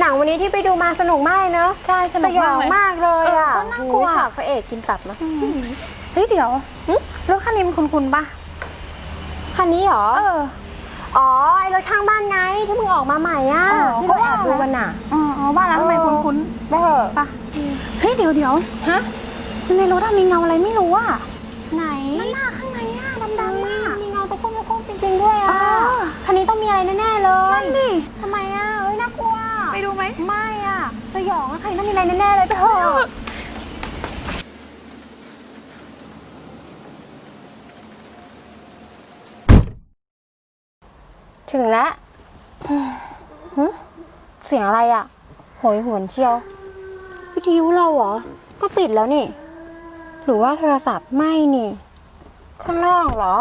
หนังวันนี้ที่ไปดูมาสนุกมากเลยเนอะใช่สนุสกยอมากงเลยมากเลยอะเออก็น่ากลัว โอ้ยฉากพระเอกกินตับนะ เฮ้ยเดี๋ยวรถคันนี้มันคุ้นๆปะคันนี้เหรอ เออ อ๋อ ไอรถข้างบ้านไงที่มึงออกมาใหม่อะอ๋อที่เราแอบดูกันอะ อ๋ออ๋อว่าแล้วทำไมคุ้นไปเถอะๆปะเฮ้ยเดี๋ยวเดี๋ยวฮะ ในรถอะมีเงาอะไรไม่รู้อะไหนนั่นหน้าข้างในอะดำๆอะมีเงาตะคุ่มตะคุ่มจริงๆด้วยอะเออคันนี้ต้องมีอะไรแน่ๆเลยนั่นดิ สยองอะคันนี้ต้องมีอะไรแน่ๆเลยไปเถอะถึงแล้วหึเสียงอะไรอะโหยหวนเชียว วิทยุเราเหรอ ก็ปิดแล้วนี่ หรือว่าโทรศัพท์ไม่นี่ ข้างนอกเหรอ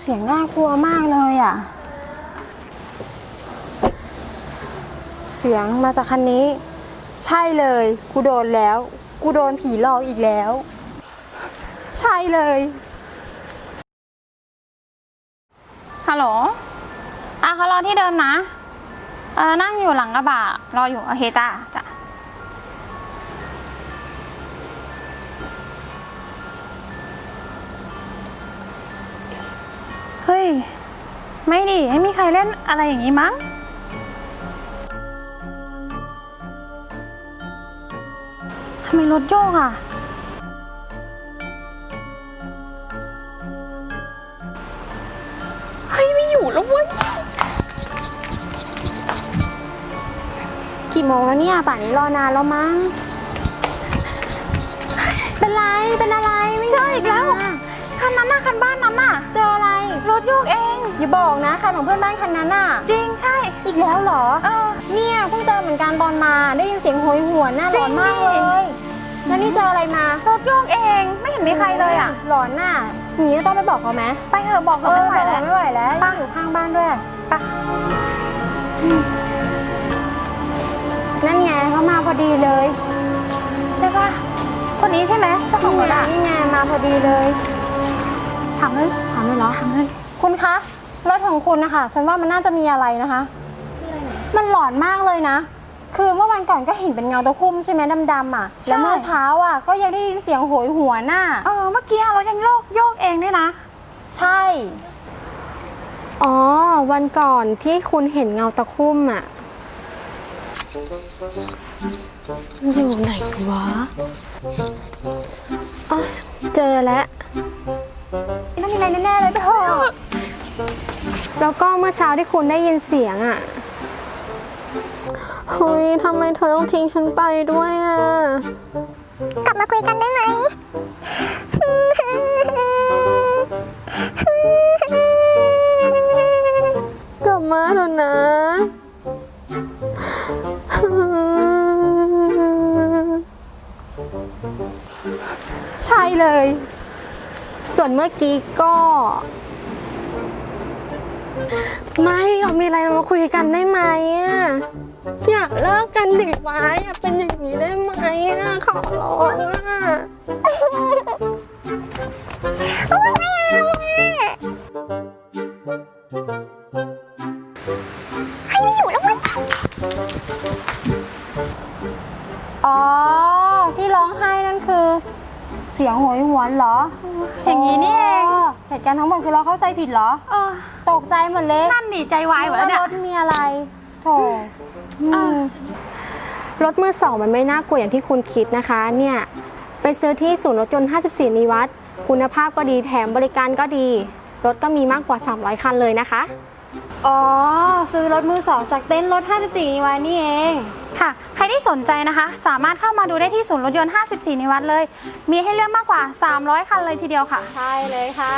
เสียงน่ากลัวมากเลยอะ สียงมาจากคันนี้ ใช่เลย กูโดนแล้ว กูโดนผีหลอกอีกแล้ว ใช่เลยฮัลโหลอะเขารอที่เดิมนะ เออนั่งอยู่หลังกระบะรออยู่โอเคจ้าจ้ะเฮ้ย ไม่ดิไม่มีใครเล่นอะไรอย่างนี้มั้ง ไมรถโยกอะ เฮ้ย ไม่อยู่แล้วเว้ย กี่โมงแล้วเนี่ย ป่านนี้รอนานแล้วมั้ง เป็นไร เป็นอะไร ไม่เจออีกแล้ว มาคันนั้นน่ะคันบ้านนั้นน่ะ เจออะไร รถโยกเอง อย่าบอกนะคันของเพื่อนบ้านคันนั้นน่ะ จริงใช่ อีกแล้วเหรอ เออ เนี่ยเพิ่งเจอเหมือนกันตอนมา ได้ยินเสียงโหยหวนน่าหลอนมากจริงดิเลย แล้วนี่เจออะไรมารถโยกเองไม่เห็นมีใครเลยอะ หลอนน่ะหนีต้องไปบอกเขาไหมไปเถอะบอกเอเขาอไม่ไหวแล้วไม่ไหวแล้วไปอยู่ข้างบ้านด้วยไปนั่นไงเขามาพอดีเลย ใช่ปะคนนี้ใช่ไหมเจ้าของรถอะนี่ไงมาพอดีเลยถามเลยถามเลยเหรอถามเลยคุณคะรถของคุณนะคะฉันว่ามันน่าจะมีอะไรนะคะ มันหลอนมากเลยนะ คือเมื่อวันก่อนก็เห็นเป็นเงาตะคุ่มใช่ไหมดำๆอะ แล้วเมื่อเช้าอะก็ยังได้ยินเสียงโหยหวนน่ะเออเมื่อกี้เรายังโยกโยกเองด้วยนะ ใช่ อ๋อ วันก่อนที่คุณเห็นเงาตะคุ่มอะ อยู่ไหนวะอ๋อเจอแล้วต้องมีอะไรแน่ๆเลยไปเถอะแล้วก็เมื่อเช้าที่คุณได้ยินเสียงอะ เฮ้ยทำไมเธอต้องทิ้งฉันไปด้วยอะ กลับมาคุยกันได้ไหม กลับมาเถอะนะ ใช่เลย ส่วนเมื่อกี้ก็ ไม่เรามีอะไรมาคุยกันได้ไหมอะอย่าเลิกกันดิวะอย่าเป็นอย่างนี้ได้ไหมอะขอร้องอะอ๋อ ที่ร้องไห้นั่นคือ เสียงโหยหวนเหรอ อย่างนี้นี่เอง เหตุการณ์ทั้งหมดคือเราเข้าใจผิดเหรอเออต กใจหมดเลยนั่นดิใจวายหมดแล้วเนี่ย รถมีอะไรโถอืม รถมือสองมันไม่น่ากลัวอย่างที่คุณคิดนะคะเนี่ยไปซื้อที่ศูนย์รถยนต์ 54 นิวัตคุณภาพก็ดีแถมบริการก็ดี รถก็มีมากกว่า 300 คันเลยนะคะ อ๋อ ซื้อรถมือสองจากเต็นท์รถ 54นิวานี่เอง ค่ะ ใครที่สนใจนะคะ สามารถเข้ามาดูได้ที่ศูนย์รถยนต์ 54 นิวัตเลย มีให้เลือกมากกว่า 300 คันเลยทีเดียวค่ะ ใช่เลยค่ะ